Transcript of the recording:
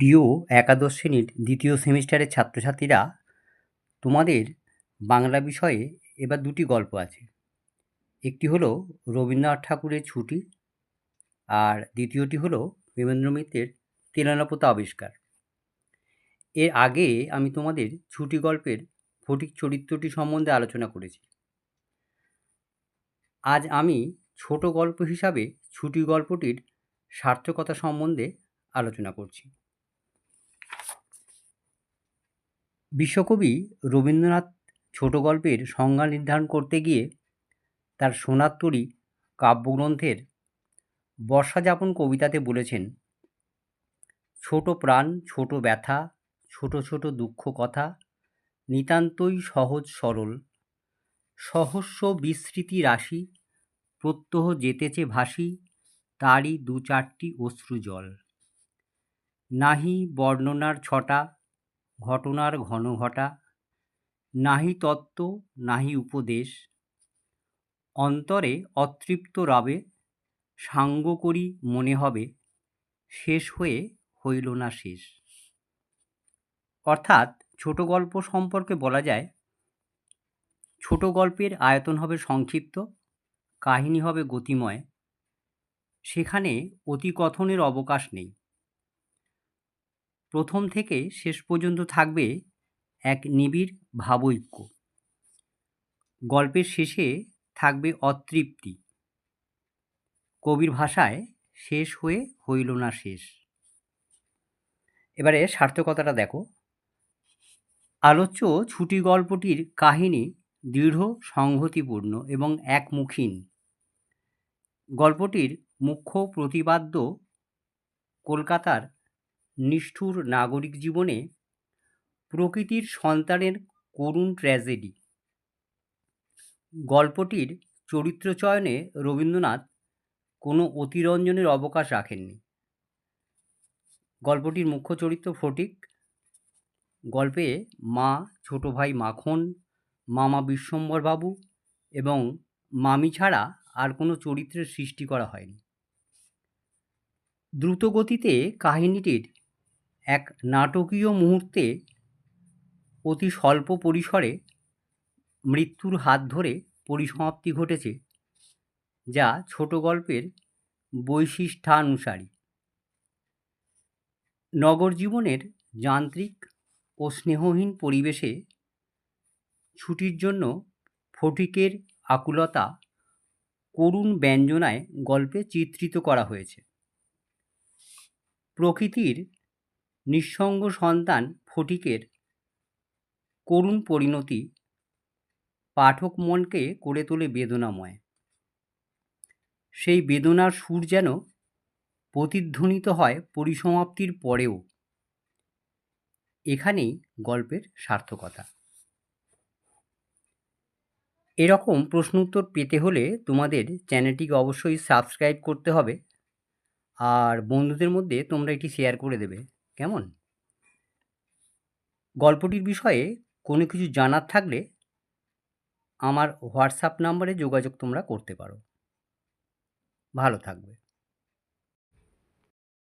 প্রিয় একাদশ শ্রেণির দ্বিতীয় সেমিস্টারের ছাত্রছাত্রীরা, তোমাদের বাংলা বিষয়ে এবার দুটি গল্প আছে। একটি হলো রবীন্দ্রনাথ ঠাকুরের ছুটি আর দ্বিতীয়টি হলো দেবেন্দ্র মিত্রের তেলানাপোতা আবিষ্কার। এর আগে আমি তোমাদের ছুটি গল্পের ফটিক চরিত্রটি সম্বন্ধে আলোচনা করেছি। আজ আমি ছোট গল্প হিসাবে ছুটি গল্পটির সার্থকতা সম্বন্ধে আলোচনা করছি। বিশ্বকবি রবীন্দ্রনাথ ছোট গল্পের সংজ্ঞা নির্ধারণ করতে গিয়ে তার সোনার তরী কাব্যগ্রন্থের বর্ষাযাপন কবিতাতে বলেছেন, ছোট প্রাণ, ছোট ব্যথা, ছোট ছোট দুঃখ কথা, নিতান্তই সহজ সরল। সহস্র বিস্মৃতি রাশি, প্রত্যহ যেতেছে ভাসি, তারই দু চারটি অশ্রু জল। নাহি বর্ণনার ছটা ঘটনার ঘন ঘটা, নাহি তত্ত্ব, নাহি উপদেশ, অন্তরে অতৃপ্ত রবে, সাঙ্গ করি মনে হবে, শেষ হয়ে হইল না শেষ। অর্থাৎ ছোট গল্প সম্পর্কে বলা যায়, ছোট গল্পের আয়তন হবে সংক্ষিপ্ত, কাহিনী হবে গতিময়, সেখানে অতিকথনের অবকাশ নেই। প্রথম থেকে শেষ পর্যন্ত থাকবে এক নিবিড় ভাবৈক্য। গল্পের শেষে থাকবে অতৃপ্তি। কবির ভাষায় শেষ হয়ে হইল না শেষ। এবারে সার্থকতাটা দেখো। আলোচ্য ছুটি গল্পটির কাহিনী দৃঢ়, সংহতিপূর্ণ এবং একমুখীন। গল্পটির মুখ্য প্রতিপাদ্য কলকাতার নিষ্ঠুর নাগরিক জীবনে প্রকৃতির সন্তানের করুণ ট্র্যাজেডি গল্পটির চরিত্র চয়নে রবীন্দ্রনাথ কোনো অতিরঞ্জনের অবকাশ রাখেননি। গল্পটির মুখ্য চরিত্র ফটিক। গল্পে মা, ছোট ভাই মাখন, মামা বিশ্বম্বরবাবু এবং মামি ছাড়া আর কোনো চরিত্রের সৃষ্টি করা হয়নি। দ্রুতগতিতে কাহিনীটির এক নাটকীয় মুহূর্তে অতি স্বল্প পরিসরে মৃত্যুর হাত ধরে পরিসমাপ্তি ঘটেছে, যা ছোট গল্পের বৈশিষ্ট্যানুসারী। নগর জীবনের যান্ত্রিক ও স্নেহহীন পরিবেশে ছুটির জন্য ফটিকের আকুলতা করুণ ব্যঞ্জনায় গল্পে চিত্রিত করা হয়েছে। প্রকৃতির নিঃসঙ্গ সন্তান ফটিকের করুণ পরিণতি পাঠক মনকে করে তোলে বেদনাময়। সেই বেদনার সুর যেন প্রতিধ্বনিত হয় পরিসমাপ্তির পরেও। এখানেই গল্পের সার্থকতা। এরকম প্রশ্ন উত্তর পেতে হলে তোমাদের চ্যানেলটিকে অবশ্যই সাবস্ক্রাইব করতে হবে। আর বন্ধুদের মধ্যে তোমরা এটি শেয়ার করে দেবে। কেমন? গল্পটির বিষয়ে কোনো কিছু জানার থাকলে আমার হোয়াটসঅ্যাপ নাম্বারে যোগাযোগ তোমরা করতে পারো। ভালো থাকবে।